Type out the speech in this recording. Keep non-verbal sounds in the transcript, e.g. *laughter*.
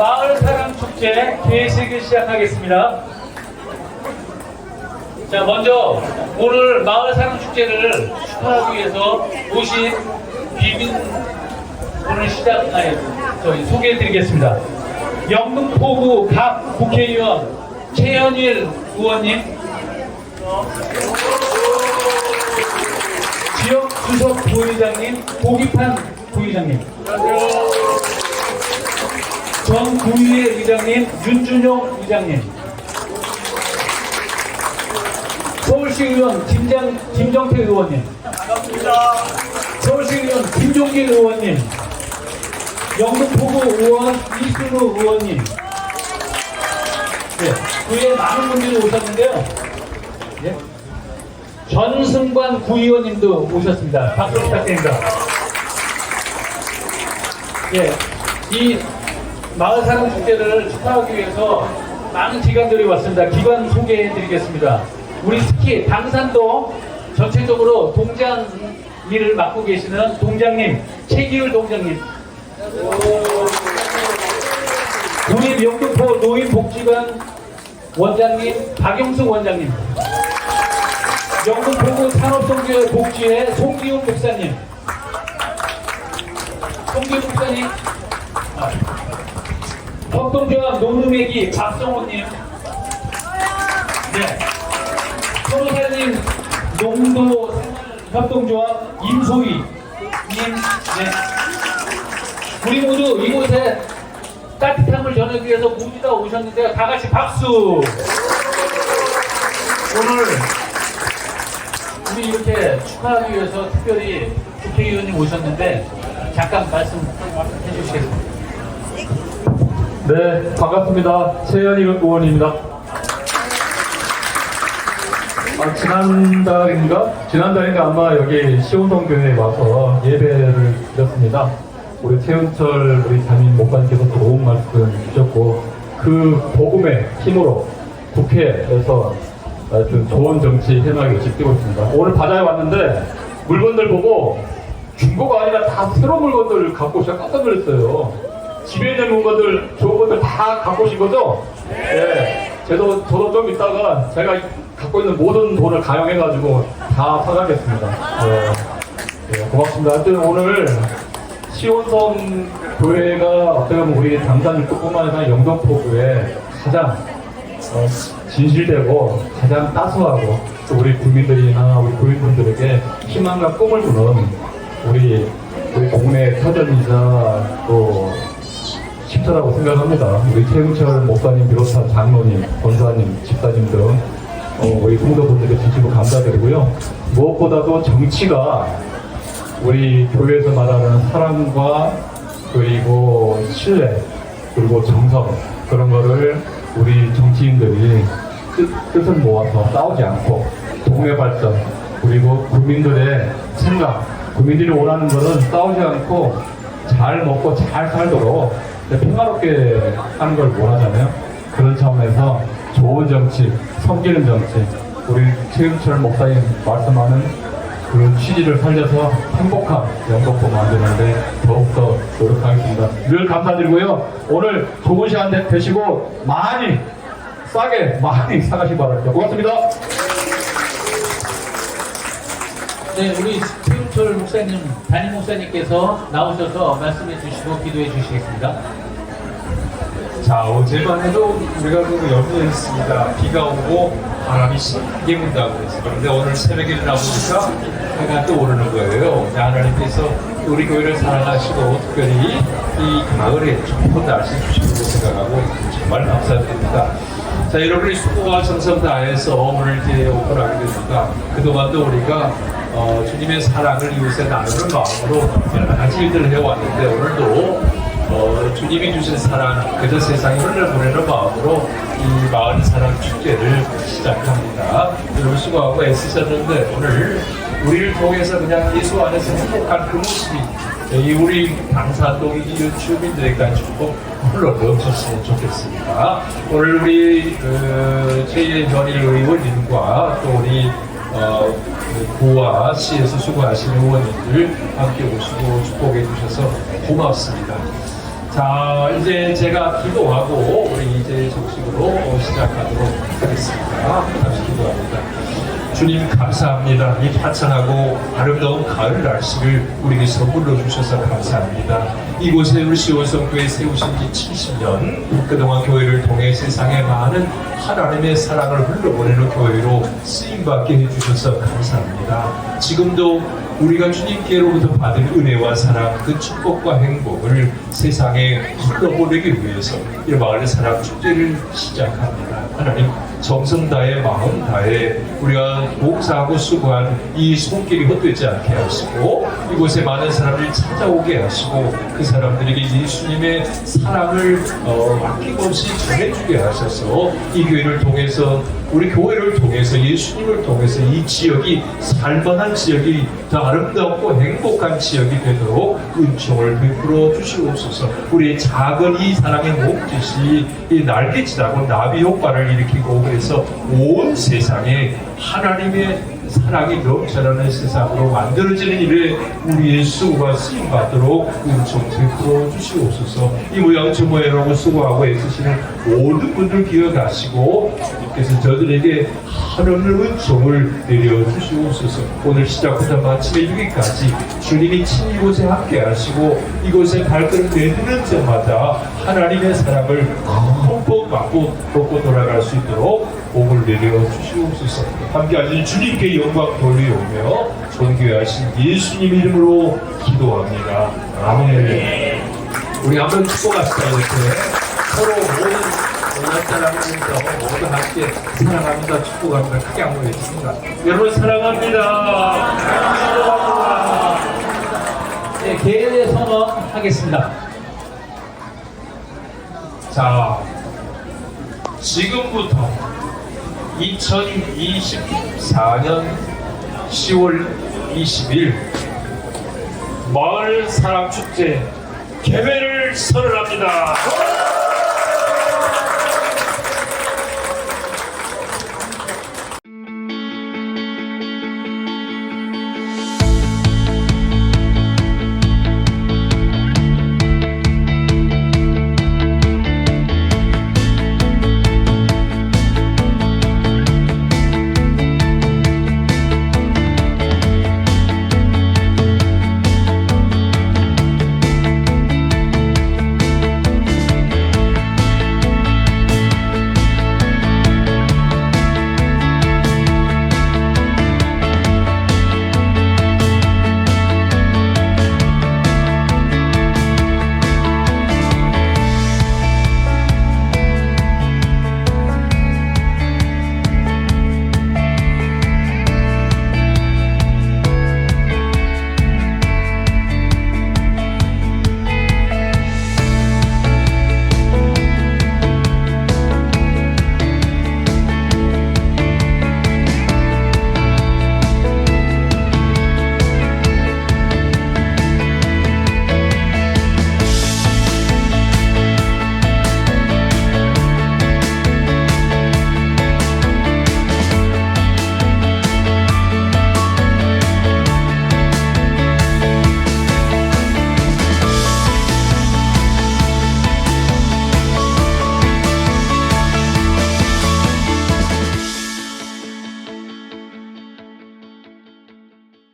마을 사랑 축제 개식을 시작하겠습니다. 자, 먼저 오늘 마을 사랑 축제를 축하하기 위해서 오신 비민 오늘 시작 아니 저희 소개해드리겠습니다. 영등포구 각 국회의원 최현일 의원님, 지역 주석 부의장님, 고기판 부의장님, 전 구의회 의장님, 윤준용 의장님, 서울시 의원 김장, 김정태 의원님, 서울시 의원 김종길 의원님, 영등포구 의원 이순우 의원님, 네, 구의회 많은 분들이 오셨는데요. 예. 전승관 구의원님도 오셨습니다. 박수 부탁드립니다. 예, 이 마을 사랑 축제를 축하하기 위해서 많은 기관들이 왔습니다. 기관 소개해드리겠습니다. 우리 특히 당산동 전체적으로 동장 일을 맡고 계시는 동장님 최기율 동장님. 국립 영등포 노인복지관 원장님 박영숙 원장님. 영등포구 산업성교회 복지회 송기훈 목사님. 송기훈 목사님. 아, 협동조합 노무매기 박성호님. 네. 서로사님 농도 협동조합 임소희님. 네. 우리 모두 이곳에 따뜻함을 전하기 위해서 모두 다 오셨는데요. 다 같이 박수! 오늘 우리 이렇게 축하하기 위해서 특별히 국회의원님 오셨는데 잠깐 말씀 해 주시겠습니다. 네, 반갑습니다. 최현희 의원입니다. 아, 지난달인가? 지난달인가 아마 여기 시온동교회에 와서 예배를 드렸습니다. 우리 최은철 우리 담임 목사님께서 좋은 말씀 주셨고 그 복음의 힘으로 국회에서 아주 좋은 정치 해나가기 뛰고 있습니다. 오늘 바다에 왔는데 물건들 보고 중고가 아니라 다 새로운 물건들 갖고 오셔서 깜짝 놀랐어요. 집에 있는 물건들, 좋은 것들 다 갖고 오신 거죠? 네. 저도, 저도 좀 이따가 제가 갖고 있는 모든 돈을 가용해가지고 다 사가겠습니다. 네. 네, 고맙습니다. 하여튼 오늘 시온성 교회가 어떻게 보면 우리 당산일뿐만 아니라 영등포교회 가장 어, 진실되고 가장 따스하고 또 우리 국민들이나 우리 교인분들에게 희망과 꿈을 주는 우리 우리 동네 터전이자 또 십자라고 생각합니다. 우리 최은철 목사님 비롯한 장로님, 권사님, 집사님 등 어, 우리 성도분들께 진심으로 감사드리고요. 무엇보다도 정치가 우리 교회에서 말하는 사랑과 그리고 신뢰 그리고 정성 그런 거를 우리 정치인들이 뜻, 뜻을 모아서 싸우지 않고 동네 발전 그리고 국민들의 생각 국민들이 원하는 거는 싸우지 않고 잘 먹고 잘 살도록 평화롭게 하는 걸 원하잖아요 그런 차원에서 좋은 정치 섬기는 정치 우리 최은철 목사님 말씀하는 그 취지를 살려서 행복한 영덕포 만드는데 더욱더 노력하겠습니다. 늘 감사드리고요. 오늘 좋은 시간 되- 되시고 많이 싸게 많이 *laughs* 사가시기 바랍니다. 고맙습니다. 네, 우리 최윤철 목사님, 담임 목사님께서 나오셔서 말씀해 주시고 기도해 주시겠습니다. 자 어제만 해도 우리가 그 염려했습니다. 비가 오고 바람이 심하게 분다고 해서 그런데 오늘 새벽에 일어나보니까 해가 또 오르는 거예요. 자, 하나님께서 우리 교회를 사랑하시고 특별히 이 가을에 좋은 날씨 주시는 걸 생각하고 정말 감사드립니다. 자 여러분이 수고와 정성 다해서 오늘 이제 오픈하게 됩니다. 그동안도 우리가 어, 주님의 사랑을 이웃에 나누는 마음으로 여러 가지 일들을 해왔는데 오늘도 어, 주님이 주신 사랑, 그저 세상에 흘러보내는 마음으로 이 마을 사랑 축제를 시작합니다. 여러분 수고하고 애쓰셨는데 오늘 우리를 통해서 그냥 예수 안에서 행복한 그 모습이 이 우리 이 주민들에게 축복 흘러 넘쳤으면 좋겠습니다. 오늘 우리 그 최현일 의원님과 또 우리 어, 고와 시에서 수고하시는 의원님들 함께 오시고 축복해 주셔서 고맙습니다. 자, 이제 제가 기도하고 우리 이제 정식으로 시작하도록 하겠습니다. 다시 기도합니다. 주님 감사합니다. 이 화창하고 아름다운 가을 날씨를 우리에게 선물로 주셔서 감사합니다. 이곳에 우리 시원성교회 세우신 지 70년 그동안 교회를 통해 세상에 많은 하나님의 사랑을 흘러보내는 교회로 쓰임받게 해주셔서 감사합니다. 지금도 우리가 주님께로부터 받은 은혜와 사랑, 그 축복과 행복을 세상에 흘러보내기 위해서 이 마을 사랑 축제를 시작합니다. 하나님 정성 다해 마음 다해 우리가 봉사 하고 수고한 이 손길이 헛되지 않게 하시고 이곳에 많은 사람들이 찾아오게 하시고 그 사람들에게 예수님의 사랑을 어, 아낌없이 전해주게 하셔서 이 교회를 통해서 우리 교회를 통해서 예수님을 통해서 이 지역이 살만한 지역이 더 아름답고 행복한 지역이 되도록 은총을 베풀어 주시옵소서. 우리의 작은 이 사랑의 몸짓이 이 날개짓하고 나비 효과를 일으키고 그래서 온 세상에 하나님의 사랑이 넘쳐나는 세상으로 만들어지는 일에 우리의 수고가 쓰임받도록 은총 베풀어 주시옵소서. 이 모양 저 모양으로 수고하고 애쓰시는 모든 분들 기억하시고 주님께서 저들에게 하늘의 은총을 내려주시옵소서. 오늘 시작부터 마침에 이르기까지 주님이 친히 이곳에 함께 하시고 이곳에 발걸음 내딛는 때마다 하나님의 사랑을 흠뻑 받고 먹고 돌아갈 수 있도록 복을 내려 주시옵소서. 함께 하신 주님께 영광 돌리오며 존귀하신 예수님 이름으로 기도합니다. 아멘. 우리 한번 축복합시다 이렇게. 서로 모든 사랑하면서 모두 함께 사랑합니다. 축복합니다. 크게 한번 해주십니다. 여러분 사랑합니다. 네, 개회 선언하겠습니다. 자 지금부터 2024년 10월 20일 마을 사랑 축제 개회를 선언합니다.